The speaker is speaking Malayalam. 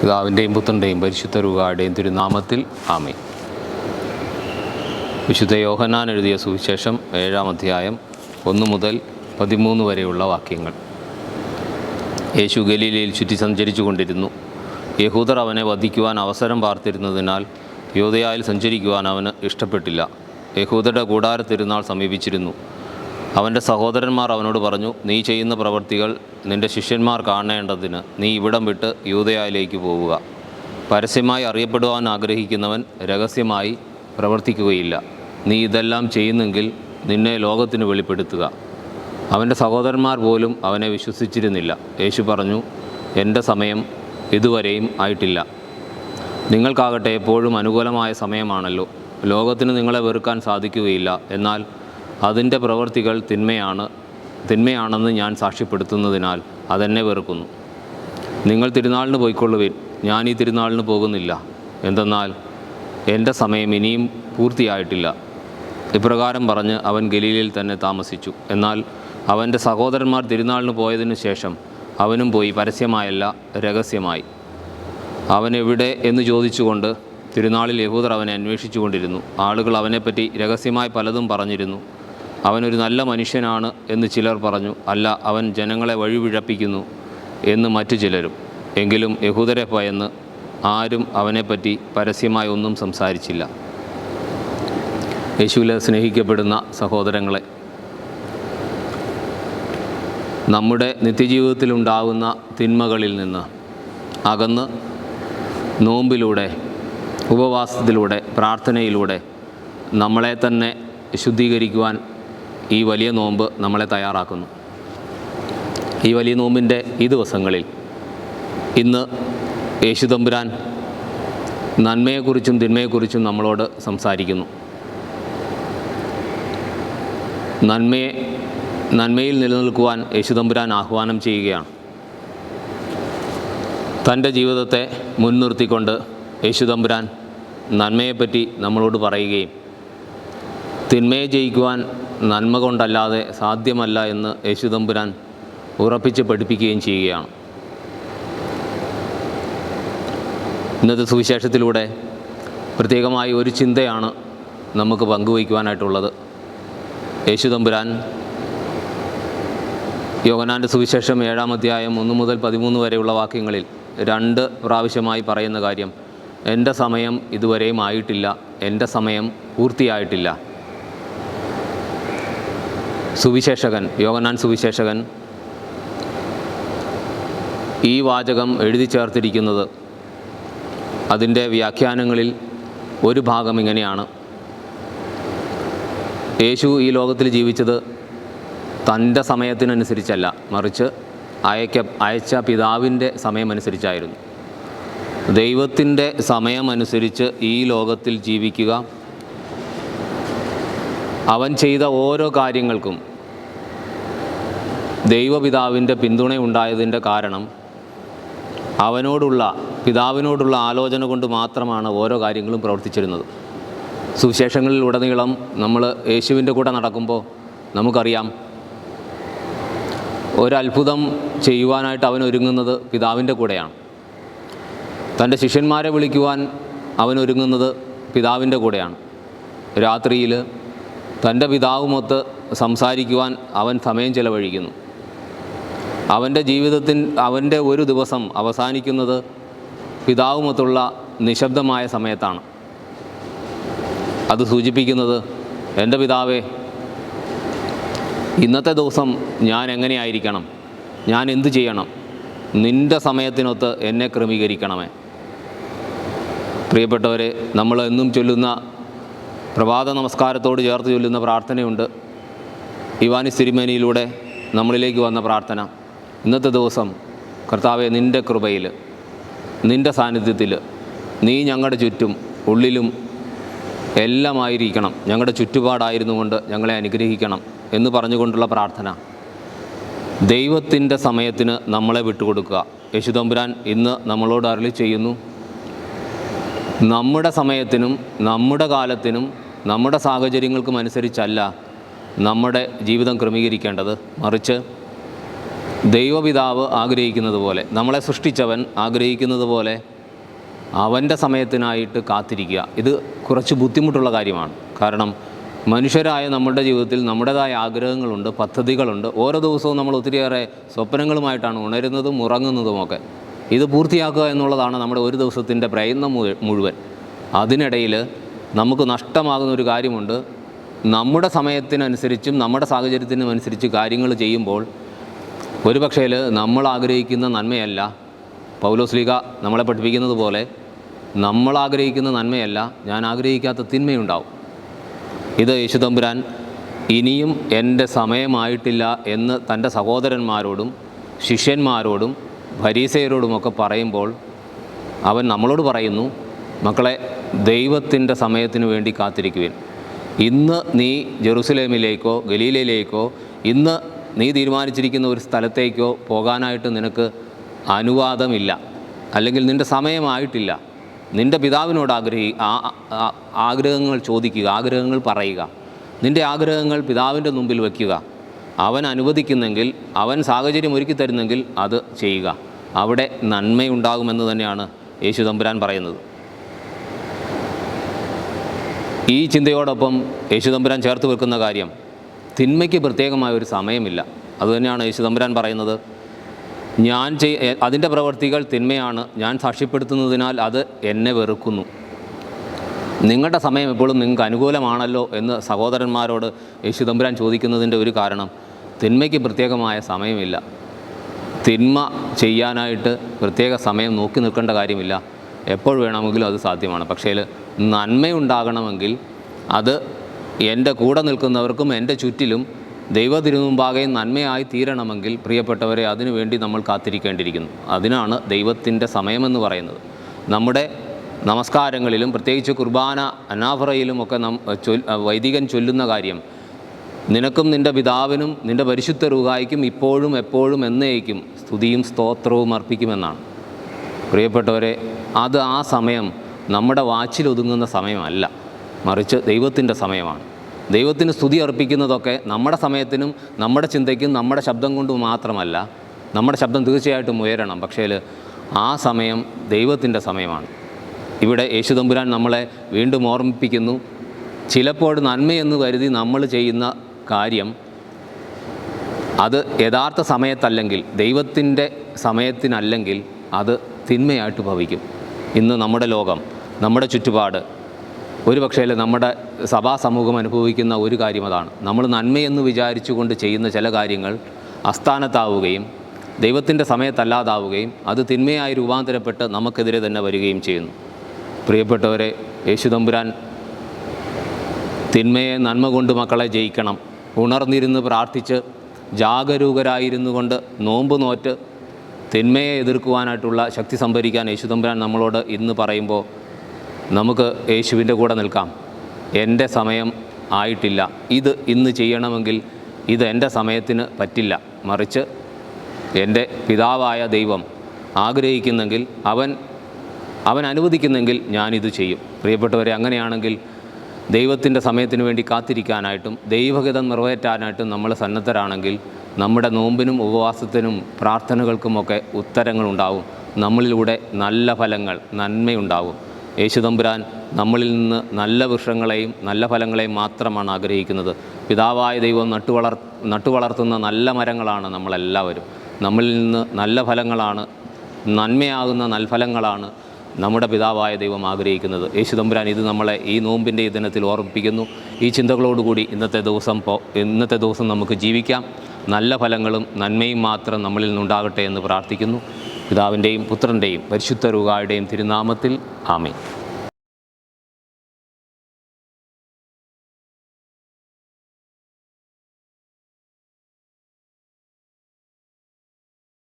പിതാവിന്റെയും പുത്രന്റെയും പരിശുദ്ധ രൂപയുടെയും തിരുനാമത്തിൽ ആമേ വിശുദ്ധ യോഹന്നാൻ എഴുതിയ സുവിശേഷം ഏഴാം അധ്യായം ഒന്ന് മുതൽ പതിമൂന്ന് വരെയുള്ള വാക്യങ്ങൾ. യേശു ഗലീലയിൽ ചുറ്റി സഞ്ചരിച്ചു കൊണ്ടിരുന്നു. യഹൂദർ അവനെ വധിക്കുവാൻ അവസരം പാർത്തിരുന്നതിനാൽ യോധയായിൽ സഞ്ചരിക്കുവാൻ അവന് ഇഷ്ടപ്പെട്ടില്ല. യഹൂദരുടെ കൂടാര തിരുനാൾ സമീപിച്ചിരുന്നു. അവന്റെ സഹോദരന്മാർ അവനോട് പറഞ്ഞു നീ ചെയ്യുന്ന പ്രവൃത്തികൾ നിന്റെ ശിഷ്യന്മാർ കാണേണ്ടതിന് നീ ഇവിടം വിട്ട് യൂതയായിലേക്ക് പോവുക. പരസ്യമായി അറിയപ്പെടുവാൻ ആഗ്രഹിക്കുന്നവൻ രഹസ്യമായി പ്രവർത്തിക്കുകയില്ല. നീ ഇതെല്ലാം ചെയ്യുന്നെങ്കിൽ നിന്നെ ലോകത്തിന് വെളിപ്പെടുത്തുക. അവന്റെ സഹോദരന്മാർ പോലും അവനെ വിശ്വസിച്ചിരുന്നില്ല. യേശു പറഞ്ഞു എന്റെ സമയം ഇതുവരെയും ആയിട്ടില്ല. നിങ്ങൾക്കാകട്ടെ എപ്പോഴും അനുകൂലമായ സമയമാണല്ലോ. ലോകത്തിന് നിങ്ങളെ വെറുക്കാൻ സാധിക്കുകയില്ല. എന്നാൽ അതിന്റെ പ്രവൃത്തികൾ തിന്മയാണ് തിന്മയാണെന്ന് ഞാൻ സാക്ഷ്യപ്പെടുത്തുന്നതിനാൽ അതെന്നെ വെറുക്കുന്നു. നിങ്ങൾ തിരുനാളിന് പോയിക്കൊള്ളുവിൻ ഞാൻ ഈ തിരുനാളിന് പോകുന്നില്ല. എന്തെന്നാൽ എന്റെ സമയം ഇനിയും പൂർത്തിയായിട്ടില്ല. ഇപ്രകാരം പറഞ്ഞ് അവൻ ഗലീലയിൽ തന്നെ താമസിച്ചു. എന്നാൽ അവന്റെ സഹോദരന്മാർ തിരുനാളിന് പോയതിനു ശേഷം അവനും പോയി പരസ്യമായല്ല രഹസ്യമായി. അവൻ എവിടെ എന്ന് ചോദിച്ചുകൊണ്ട് തിരുനാളിൽ യഹൂദർ അവനെ അന്വേഷിച്ചുകൊണ്ടിരുന്നു. ആളുകൾ അവനെപ്പറ്റി രഹസ്യമായി പലതും പറഞ്ഞിരുന്നു. അവനൊരു നല്ല മനുഷ്യനാണ് എന്ന് ചിലർ പറഞ്ഞു. അല്ല അവൻ ജനങ്ങളെ വഴിപിഴപ്പിക്കുന്നു എന്ന് മറ്റു ചിലരും. എങ്കിലും യഹൂദരെ ഭയന്ന് ആരും അവനെപ്പറ്റി പരസ്യമായി ഒന്നും സംസാരിച്ചില്ല. യേശുവിലെ സ്നേഹിക്കപ്പെടുന്ന സഹോദരങ്ങളെ നമ്മുടെ നിത്യജീവിതത്തിലുണ്ടാകുന്ന തിന്മകളിൽ നിന്ന് അകന്ന് നോമ്പിലൂടെ ഉപവാസത്തിലൂടെ പ്രാർത്ഥനയിലൂടെ നമ്മളെ തന്നെ ശുദ്ധീകരിക്കുവാൻ ഈ വലിയ നോമ്പ് നമ്മളെ തയ്യാറാക്കുന്നു. ഈ വലിയ നോമ്പിന്റെ ഈ ദിവസങ്ങളിൽ ഇന്ന് യേശുതമ്പുരാൻ നന്മയെക്കുറിച്ചും തിന്മയെക്കുറിച്ചും നമ്മളോട് സംസാരിക്കുന്നു. നന്മയെ നന്മയിൽ നിലനിൽക്കുവാൻ യേശുതമ്പുരാൻ ആഹ്വാനം ചെയ്യുകയാണ്. തന്റെ ജീവിതത്തെ മുൻനിർത്തിക്കൊണ്ട് യേശുതമ്പുരാൻ നന്മയെപ്പറ്റി നമ്മളോട് പറയുകയും തിന്മയെ ജയിക്കുവാൻ നന്മ കൊണ്ടല്ലാതെ സാധ്യമല്ല എന്ന് യേശുതമ്പുരാൻ ഉറപ്പിച്ച് പഠിപ്പിക്കുകയും ചെയ്യുകയാണ്. ഇന്നത്തെ സുവിശേഷത്തിലൂടെ പ്രത്യേകമായി ഒരു ചിന്തയാണ് നമുക്ക് പങ്കുവയ്ക്കുവാനായിട്ടുള്ളത്. യേശുതമ്പുരാൻ യോഗനാന്റെ സുവിശേഷം ഏഴാം അധ്യായം ഒന്ന് മുതൽ പതിമൂന്ന് വരെയുള്ള വാക്യങ്ങളിൽ രണ്ട് പ്രാവശ്യമായി പറയുന്ന കാര്യം എന്റെ സമയം ഇതുവരെയും ആയിട്ടില്ല എന്റെ സമയം പൂർത്തിയായിട്ടില്ല. സുവിശേഷകൻ യോഗനാൻ സുവിശേഷകൻ ഈ വാചകം എഴുതി ചേർത്തിരിക്കുന്നത് അതിന്റെ വ്യാഖ്യാനങ്ങളിൽ ഒരു ഭാഗം ഇങ്ങനെയാണ്. യേശു ഈ ലോകത്തിൽ ജീവിച്ചത് തന്റെ സമയത്തിനനുസരിച്ചല്ല മറിച്ച് അയക്ക അയച്ച പിതാവിന്റെ സമയമനുസരിച്ചായിരുന്നു. ദൈവത്തിന്റെ സമയമനുസരിച്ച് ഈ ലോകത്തിൽ ജീവിക്കുക അവൻ ചെയ്ത ഓരോ കാര്യങ്ങൾക്കും ദൈവപിതാവിന്റെ പിന്തുണയുണ്ടായതിന്റെ കാരണം അവനോടുള്ള പിതാവിനോടുള്ള ആലോചന കൊണ്ട് മാത്രമാണ് ഓരോ കാര്യങ്ങളും പ്രവർത്തിച്ചിരുന്നത്. സുവിശേഷങ്ങളിലുടനീളം നമ്മൾ യേശുവിന്റെ കൂടെ നടക്കുമ്പോൾ നമുക്കറിയാം ഒരത്ഭുതം ചെയ്യുവാനായിട്ട് അവൻ ഒരുങ്ങുന്നത് പിതാവിന്റെ കൂടെയാണ്. തന്റെ ശിഷ്യന്മാരെ വിളിക്കുവാൻ അവൻ ഒരുങ്ങുന്നത് പിതാവിന്റെ കൂടെയാണ്. രാത്രിയിൽ തന്റെ പിതാവുമൊത്ത് സംസാരിക്കുവാൻ അവൻ സമയം ചെലവഴിക്കുന്നു. അവന്റെ ജീവിതത്തിൻ അവന്റെ ഒരു ദിവസം അവസാനിക്കുന്നത് പിതാവുമൊത്തുള്ള നിശബ്ദമായ സമയത്താണ്. അത് സൂചിപ്പിക്കുന്നത് എന്റെ പിതാവേ ഇന്നത്തെ ദിവസം ഞാൻ എങ്ങനെയായിരിക്കണം? ഞാൻ എന്തു ചെയ്യണം? നിന്റെ സമയത്തിനൊത്ത് എന്നെ ക്രമീകരിക്കണമേ. പ്രിയപ്പെട്ടവരെ നമ്മൾ എന്നും ചൊല്ലുന്ന പ്രഭാത നമസ്കാരത്തോട് ചേർത്ത് ചൊല്ലുന്ന പ്രാർത്ഥനയുണ്ട്. ഇവാനി സിരിമേനിയിലൂടെ നമ്മളിലേക്ക് വന്ന പ്രാർത്ഥന. ഇന്നത്തെ ദിവസം കർത്താവെ നിന്റെ കൃപയിൽ നിന്റെ സാന്നിധ്യത്തിൽ നീ ഞങ്ങളുടെ ചുറ്റും ഉള്ളിലും എല്ലാമായിരിക്കണം. ഞങ്ങളുടെ ചുറ്റുപാടായിരുന്നു കൊണ്ട് ഞങ്ങളെ അനുഗ്രഹിക്കണം എന്ന് പറഞ്ഞുകൊണ്ടുള്ള പ്രാർത്ഥന. ദൈവത്തിന്റെ സമയത്തിന് നമ്മളെ വിട്ടുകൊടുക്കുക. യേശുതമ്പുരാൻ ഇന്ന് നമ്മളോട് അരളി ചെയ്യുന്നു. നമ്മുടെ സമയത്തിനും നമ്മുടെ കാലത്തിനും നമ്മുടെ സാഹചര്യങ്ങൾക്കും അനുസരിച്ചല്ല നമ്മുടെ ജീവിതം ക്രമീകരിക്കേണ്ടത്. മറിച്ച് ദൈവപിതാവ് ആഗ്രഹിക്കുന്നത് പോലെ നമ്മളെ സൃഷ്ടിച്ചവൻ ആഗ്രഹിക്കുന്നത് പോലെ അവന്റെ സമയത്തിനായിട്ട് കാത്തിരിക്കുക. ഇത് കുറച്ച് ബുദ്ധിമുട്ടുള്ള കാര്യമാണ്. കാരണം മനുഷ്യരായ നമ്മുടെ ജീവിതത്തിൽ നമ്മുടേതായ ആഗ്രഹങ്ങളുണ്ട് പദ്ധതികളുണ്ട്. ഓരോ ദിവസവും നമ്മൾ ഒത്തിരിയേറെ സ്വപ്നങ്ങളുമായിട്ടാണ് ഉണരുന്നതും ഉറങ്ങുന്നതുമൊക്കെ. ഇത് പൂർത്തിയാക്കുക എന്നുള്ളതാണ് നമ്മുടെ ഒരു ദിവസത്തിന്റെ പ്രയത്നം മുഴു- മുഴുവൻ. അതിനിടയിൽ നമുക്ക് നഷ്ടമാകുന്ന ഒരു കാര്യമുണ്ട്. നമ്മുടെ സമയത്തിനനുസരിച്ചും നമ്മുടെ സാഹചര്യത്തിനും അനുസരിച്ച് കാര്യങ്ങൾ ചെയ്യുമ്പോൾ ഒരു പക്ഷേ നമ്മൾ ആഗ്രഹിക്കുന്ന നന്മയല്ല. പൗലോസ്ലിക നമ്മളെ പഠിപ്പിക്കുന്നത് പോലെ നമ്മൾ ആഗ്രഹിക്കുന്ന നന്മയല്ല ഞാൻ ആഗ്രഹിക്കാത്ത തിന്മയുണ്ടാവും. ഇത് യേശുതമ്പുരാൻ ഇനിയും എന്റെ സമയമായിട്ടില്ല എന്ന് തന്റെ സഹോദരന്മാരോടും ശിഷ്യന്മാരോടും ഭരീസയരോടുമൊക്കെ പറയുമ്പോൾ അവൻ നമ്മളോട് പറയുന്നു മക്കളെ ദൈവത്തിന്റെ സമയത്തിന് വേണ്ടി കാത്തിരിക്കുവിൻ. ഇന്ന് നീ ജെറുസലേമിലേക്കോ ഗലീലയിലേക്കോ ഇന്ന് നീ തീരുമാനിച്ചിരിക്കുന്ന ഒരു സ്ഥലത്തേക്കോ പോകാനായിട്ട് നിനക്ക് അനുവാദമില്ല. അല്ലെങ്കിൽ നിന്റെ സമയമായിട്ടില്ല. നിന്റെ പിതാവിനോട് ആഗ്രഹി ആഗ്രഹങ്ങൾ ചോദിക്കുക ആഗ്രഹങ്ങൾ പറയുക. നിന്റെ ആഗ്രഹങ്ങൾ പിതാവിന്റെ മുമ്പിൽ വയ്ക്കുക. അവൻ അനുവദിക്കുന്നെങ്കിൽ അവൻ സാഹചര്യം ഒരുക്കി തരുന്നെങ്കിൽ അത് ചെയ്യുക. അവിടെ നന്മയുണ്ടാകുമെന്ന് തന്നെയാണ് യേശു തമ്പുരാൻ പറയുന്നത്. ഈ ചിന്തയോടൊപ്പം യേശു തമ്പുരാൻ ചേർത്ത് വെക്കുന്ന കാര്യം തിന്മയ്ക്ക് പ്രത്യേകമായ ഒരു സമയമില്ല. അതുതന്നെയാണ് യേശു തമ്പുരാൻ പറയുന്നത്. ഞാൻ ചെയ് അതിന്റെ പ്രവൃത്തികൾ തിന്മയാണ്. ഞാൻ സാക്ഷ്യപ്പെടുത്തുന്നതിനാൽ അത് എന്നെ വെറുക്കുന്നു. നിങ്ങളുടെ സമയം എപ്പോഴും നിങ്ങൾക്ക് അനുകൂലമാണല്ലോ എന്ന് സഹോദരന്മാരോട് യേശു തമ്പുരാൻ ചോദിക്കുന്നതിന്റെ ഒരു കാരണം തിന്മയ്ക്ക് പ്രത്യേകമായ സമയമില്ല. തിന്മ ചെയ്യാനായിട്ട് പ്രത്യേക സമയം നോക്കി നിൽക്കേണ്ട കാര്യമില്ല. എപ്പോൾ വേണമെങ്കിലും അത് സാധ്യമാണ്. പക്ഷേ നന്മയുണ്ടാകണമെങ്കിൽ അത് എന്റെ കൂടെ നിൽക്കുന്നവർക്കും എന്റെ ചുറ്റിലും ദൈവ തിരുമുമ്പാകെ നന്മയായി തീരണമെങ്കിൽ പ്രിയപ്പെട്ടവരെ അതിനുവേണ്ടി നമ്മൾ കാത്തിരിക്കേണ്ടിയിരിക്കുന്നു. അതിനാണ് ദൈവത്തിന്റെ സമയമെന്ന് പറയുന്നത്. നമ്മുടെ നമസ്കാരങ്ങളിലും പ്രത്യേകിച്ച് കുർബാന അനാഫറയിലുമൊക്കെ നം വൈദികൻ ചൊല്ലുന്ന കാര്യം നിനക്കും നിന്റെ പിതാവിനും നിന്റെ പരിശുദ്ധ രൂഹായിക്കും ഇപ്പോഴും എപ്പോഴും എന്നേക്കും സ്തുതിയും സ്തോത്രവും അർപ്പിക്കുമെന്നാണ്. പ്രിയപ്പെട്ടവരെ അത് ആ സമയം നമ്മുടെ വാച്ചിൽ ഒതുങ്ങുന്ന സമയമല്ല. മറിച്ച് ദൈവത്തിന്റെ സമയമാണ്. ദൈവത്തിന് സ്തുതി അർപ്പിക്കുന്നതൊക്കെ നമ്മുടെ സമയത്തിനും നമ്മുടെ ചിന്തയ്ക്കും നമ്മുടെ ശബ്ദം കൊണ്ട് മാത്രമല്ല നമ്മുടെ ശബ്ദം തീർച്ചയായിട്ടും ഉയരണം. പക്ഷേ ആ സമയം ദൈവത്തിന്റെ സമയമാണ്. ഇവിടെ യേശുദമ്പുരാൻ നമ്മളെ വീണ്ടും ഓർമ്മിപ്പിക്കുന്നു. ചിലപ്പോൾ നന്മയെന്ന് കരുതി നമ്മൾ ചെയ്യുന്ന കാര്യം അത് യഥാർത്ഥ സമയത്തല്ലെങ്കിൽ ദൈവത്തിന്റെ സമയത്തിനല്ലെങ്കിൽ അത് തിന്മയായിട്ട് ഭവിക്കും. ഇന്ന് നമ്മുടെ ലോകം നമ്മുടെ ചുറ്റുപാട് ഒരു പക്ഷേ നമ്മുടെ സഭാ സമൂഹം അനുഭവിക്കുന്ന ഒരു കാര്യം അതാണ്. നമ്മൾ നന്മയെന്ന് വിചാരിച്ചുകൊണ്ട് ചെയ്യുന്ന ചില കാര്യങ്ങൾ അസ്ഥാനത്താവുകയും ദൈവത്തിന്റെ സമയത്തല്ലാതാവുകയും അത് തിന്മയായി രൂപാന്തരപ്പെട്ട് നമുക്കെതിരെ തന്നെ വരികയും ചെയ്യുന്നു. പ്രിയപ്പെട്ടവരെ യേശുതമ്പുരാൻ തിന്മയെ നന്മ കൊണ്ട് മക്കളെ ജയിക്കണം. ഉണർന്നിരുന്ന് പ്രാർത്ഥിച്ച് ജാഗരൂകരായിരുന്നു കൊണ്ട് നോമ്പ് നോറ്റ് തിന്മയെ എതിർക്കുവാനായിട്ടുള്ള ശക്തി സംഭരിക്കാൻ യേശുതമ്പുരാൻ നമ്മളോട് ഇന്ന് പറയുമ്പോൾ നമുക്ക് യേശുവിന്റെ കൂടെ നിൽക്കാം. എന്റെ സമയം ആയിട്ടില്ല. ഇത് ഇന്ന് ചെയ്യണമെങ്കിൽ ഇത് എന്റെ സമയത്തിന് പറ്റില്ല. മറിച്ച് എന്റെ പിതാവായ ദൈവം ആഗ്രഹിക്കുന്നെങ്കിൽ അവൻ അവൻ അനുവദിക്കുന്നെങ്കിൽ ഞാനിത് ചെയ്യും. പ്രിയപ്പെട്ടവരെ അങ്ങനെയാണെങ്കിൽ ദൈവത്തിന്റെ സമയത്തിന് വേണ്ടി കാത്തിരിക്കാനായിട്ടും ദൈവഹിതം നിറവേറ്റാനായിട്ടും നമ്മൾ സന്നദ്ധരാണെങ്കിൽ നമ്മുടെ നോമ്പിനും ഉപവാസത്തിനും പ്രാർത്ഥനകൾക്കുമൊക്കെ ഉത്തരങ്ങളുണ്ടാവും. നമ്മളിലൂടെ നല്ല ഫലങ്ങൾ നന്മയുണ്ടാവും. യേശുതമ്പുരാൻ നമ്മളിൽ നിന്ന് നല്ല വൃക്ഷങ്ങളെയും നല്ല ഫലങ്ങളെയും മാത്രമാണ് ആഗ്രഹിക്കുന്നത്. പിതാവായ ദൈവം നട്ടുവളർ നട്ടുവളർത്തുന്ന നല്ല മരങ്ങളാണ് നമ്മളെല്ലാവരും. നമ്മളിൽ നിന്ന് നല്ല ഫലങ്ങളാണ് നന്മയാകുന്ന നൽഫലങ്ങളാണ് നമ്മുടെ പിതാവായ ദൈവം ആഗ്രഹിക്കുന്നത്. യേശു തമ്പുരാൻ ഇത് നമ്മളെ ഈ നോമ്പിന്റെ ഈ ദിനത്തിൽ ഓർമ്മിപ്പിക്കുന്നു. ഈ ചിന്തകളോടുകൂടി ഇന്നത്തെ ദിവസം ഇന്നത്തെ ദിവസം നമുക്ക് ജീവിക്കാം. നല്ല ഫലങ്ങളും നന്മയും മാത്രം നമ്മളിൽ നിന്നുണ്ടാകട്ടെ എന്ന് പ്രാർത്ഥിക്കുന്നു. പിതാവിന്റെയും പുത്രന്റെയും പരിശുദ്ധ റുകായുടെയും തിരുനാമത്തിൽ ആമേ